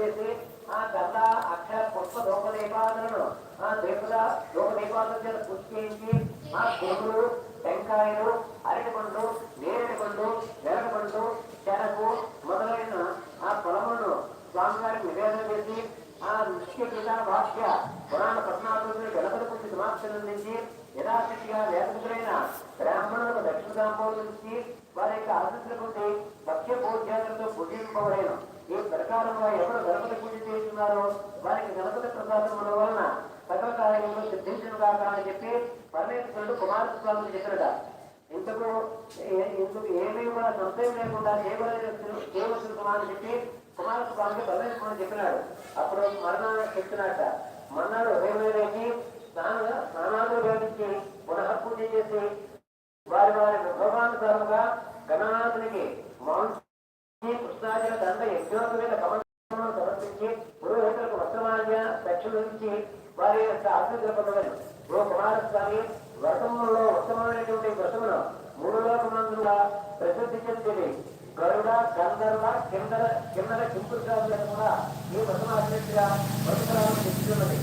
చేసి ఆ గంధ అక్షర పుష్ప దోప ఆ దీపద దోప చేత పూజ చేయించి ఆ పురుగులు టెంకాయలు అరటిపండు నేరేడు పండు వెరటిపండు చెరకు మొదలైన ఆ పొలములను స్వామివారికి నివేదన చేసి ఆ నిష్కృత భాష్య పురాణ పద్నాలుగు గణపతి పూజ సమాప్తి యథాశక్తిగా వేదకులైన బ్రాహ్మణులకు దక్షిణ సంబోధించి వారి యొక్క ఆశస్సుల పొంది భక్ష్య భోజ్యాలతో పూజింపబడేను. ఈ ప్రకారంగా ఎవరు గణపతి పూజ చేస్తున్నారో వారికి గణపతి ప్రసాదం వలన సకల కార్యంలో సిద్ధించను కాక అని చెప్పి పరమేశ్వరుడు కుమారస్వామికి చెప్పినట ఇంతకు ఇందుకు ఏమీ కూడా సంశయం లేకుండా చేయవలసిన చేయవలసిన అని చెప్పి కుమారస్వామికి పరమేశ్వరుడు చెప్పినాడు. అప్పుడు మరణాన్ని చెప్తున్నట్ట మన్నాడు హేమేకి స్నాన స్నానాలు వేయించి పునః పూజ చేసి వారి వారి విభవానుసారంగా గణనాథునికి మాంస కృష్ణాజల దండ యజ్ఞోపవేద కమలను సమర్పించి పురోహితులకు వస్త్రమాల్య దక్షిణ వారి యొక్క ఆశీర్వాద పొందగలరు ఓ కుమారస్వామి వ్రతములో ఉత్తమమైనటువంటి వ్రతమును మూడు లోకమందుగా ప్రసిద్ధి చెందింది. గరుడ గంధర్వ కిందర కిందర కింపురుషాలను కూడా ఈ వ్రతం ఆచరించగా తెచ్చుతున్నది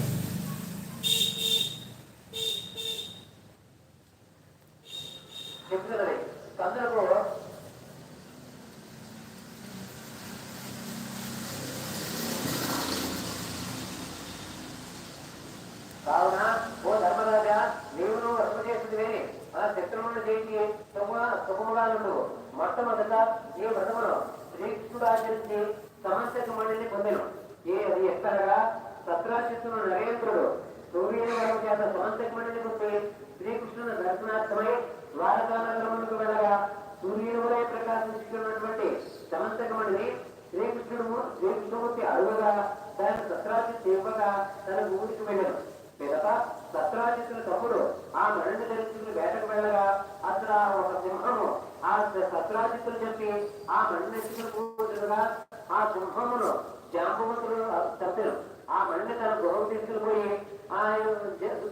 కావున ఓ ధర్మరాజా నీవును వర్మ చేస్తుంది ఆ శత్రువులను చేసి సుఖముగా నుండు మొట్టమొదట ఈ వ్రతమును శ్రీకృష్ణుడు ఆచరించి సమస్యకు మండలిని పొందెను. ఏ అది ఎక్కడగా? సత్రాచిత్తును నరేంద్రుడు సూర్యుని వరకు చేత సమస్యకు మండలిని పొంది శ్రీకృష్ణుని దర్శనార్థమై ద్వారకానగరములకు వెళ్ళగా సత్రాజిత్తుల తమ్ముడు. ఆ మరణి ధరించుకుని వేటకు వెళ్ళగా అక్కడ ఒక సింహము. ఆ సత్రాజిత్తులు చెప్పి ఆ మరణి కూర్చుగా ఆ సింహమును జాంబవంతులు తప్పారు ఆ మరణి తన గృహం తీసుకుపోయి ఆయన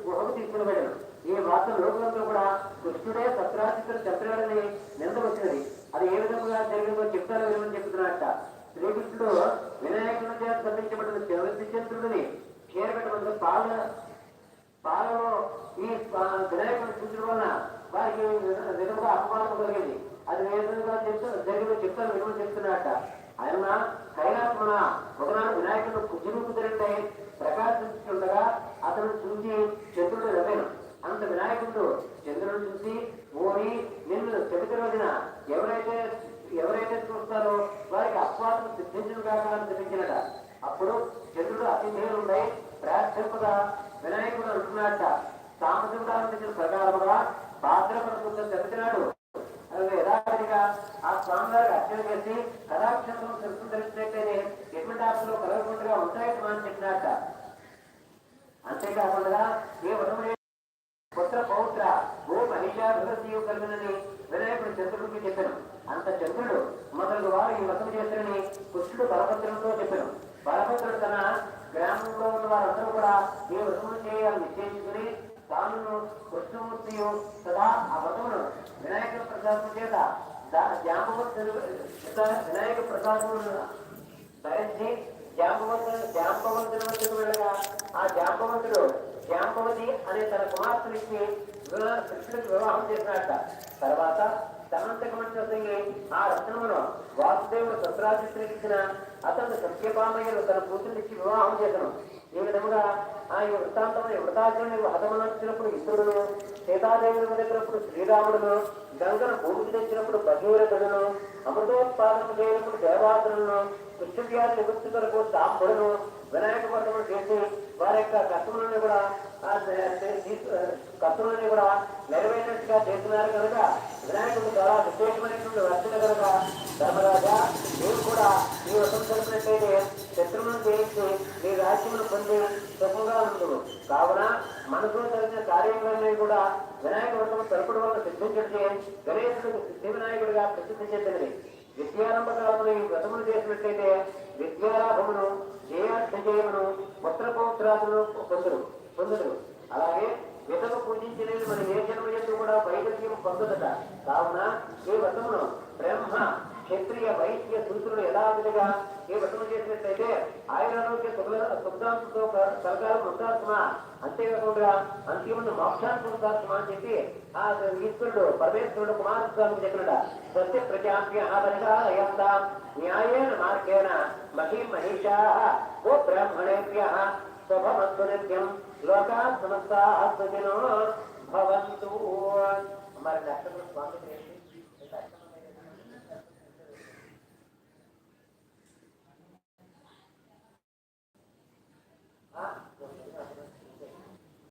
గృహం తీసుకుని వెళ్ళాడు ఈ వార్త లోకంలో కూడా కృష్ణుడే సత్రాజిత్తులు చెప్పాడని నింద వచ్చినది. అది ఏ విధంగా జరిగిందో చెప్తారో ఏమని చెప్తున్నట్ట శ్రీకృష్ణుడు వినాయకుని చేత సంధించబడిన చంద్రుడిని చేరబెట్టబడిన పాల బాలలో ఈ వినాయకుడు చూసిన వలన వారికి విధంగా అపమానం కలిగింది. అది ఏ విధంగా చెప్తూ జరిగిందో చెప్తాను విలువ చెప్తున్నట్ట ఆయన కైలాసమున ఒకనాడు వినాయకుడు కుజురుకు తిరంటే ప్రకాశించుండగా అతను చూసి చంద్రుడు నవ్వాను అంత వినాయకుడు చంద్రుడు చూసి ఓని నిన్ను చెబుతున్న రోజున ఎవరైతే ఎవరైతే చూస్తారో వారికి అపవాదం సిద్ధించిన కాకాలను సిద్ధించినట అప్పుడు చంద్రుడు అతి ఉన్నాయి ప్రార్థింపగా వినాయకుడు అంటున్నట్ట సామశివుడు ప్రకారముగా భాద్రపడుతుందని చెబుతున్నాడు. అది యథావిధిగా ఆ స్వామివారికి అర్చన చేసి కథాక్షేత్రం తెలుసు తెలిసినట్టయితే ఎటువంటి ఆశలు కలగకుండా ఉంటాయని మనం చెప్పినట్ట అంతేకాకుండా ఏ వనమునే పుత్ర పౌత్ర ఓ మహిషాభివృద్ధి కలిగినని వినాయకుడు చంద్రుడికి చెప్పాను అంత చంద్రుడు మొదలు వారు ఈ వ్రతం చేస్తారని కృష్ణుడు బలభద్రంతో చెప్పాను బలభద్రుడు తన గ్రామంలో ఉన్న వారందరూ కూడా ఈ వ్రతమును చేయాలని నిశ్చయించుకుని తాను కృష్ణమూర్తియు సదా ఆ వ్రతమును వినాయక ప్రసాదం చేత వినాయక ప్రసాదమును ధరించి జాంబవంతుడు జాంబవంతుని వద్దకు వెళ్ళగా ఆ జాంబవంతుడు జాంబవతి అనే తన కుమార్తెనికి కృష్ణుడికి వివాహం చేసినట్ట తర్వాత సమంతకమంటే ఆ రత్నమును వాసుదేవుడు సత్రాజిత్తునికి అతను సత్యపామయ్యను తన కూతురునిచ్చి వివాహం చేసను ఈ విధముగా ఆ ఈ వృత్తాంతం వృతాచరణ హతమనొచ్చినప్పుడు ఇంద్రుడును సీతాదేవుని వెదకినప్పుడు శ్రీరాముడును గంగను భూమికి తెచ్చినప్పుడు భగీరథుడును అమృతోత్పాదనం చేయనప్పుడు దేవాసులను కృష్ణవ్యాధి నివృత్తి కొరకు సాంబుడును వినాయక వ్రతము చేసి వారి యొక్క కష్టములను కూడా ఆ కూడా నెరవేర్చి నెరవేరినట్టుగా చేస్తున్నారు కనుక వినాయకుడు ద్వారా విశేషమైనటువంటి రచన కనుక ధర్మరాజా మీరు కూడా ఈ వ్రతం జరిపినట్టయితే శత్రువులను జయించి మీ రాజ్యమును పొంది సుఖంగా ఉండు కావున మనసులో జరిగిన కార్యక్రమాన్ని కూడా వినాయక వ్రతం తలుపుడు వల్ల సిద్ధించే గణేశుడు సిద్ధి వినాయకుడిగా ప్రసిద్ధి చెందినది విద్యారంభ కాలంలో ఈ వ్రతములు చేసినట్లయితే విద్యాలాభమును జయాధ్యయమును పుత్రపౌత్రాదులు పొందుడు పొందుడు అలాగే విధవ పూజించినది మన ఏ జన్మ ఎందు కూడా వైద్యం పొందదట. కావున ఏ వ్రతమును బ్రహ్మ క్షత్రియ వైద్య సూత్రులు యథావిధిగా ఏ వ్రతం చేసినట్లయితే ఆయన ఆరోగ్య శుభ్రాంతితో కలకాలం ఉంటాత్మా అంతేకాకుండా అంతిమ మోక్షాంతి పొందుతాత్మా అని చెప్పి ఆ ఈశ్వరుడు పరమేశ్వరుడు కుమారస్వామి చెప్పినట. సత్య ప్రజాభ్య న్యాయేన మార్గేణ మహీ మహిషా ఓ బ్రాహ్మణేభ్య स्वभवन्तुनित्यं लोकात् समस्ताः सुखिनो भवन्तु। हमारे डॉक्टर स्वामी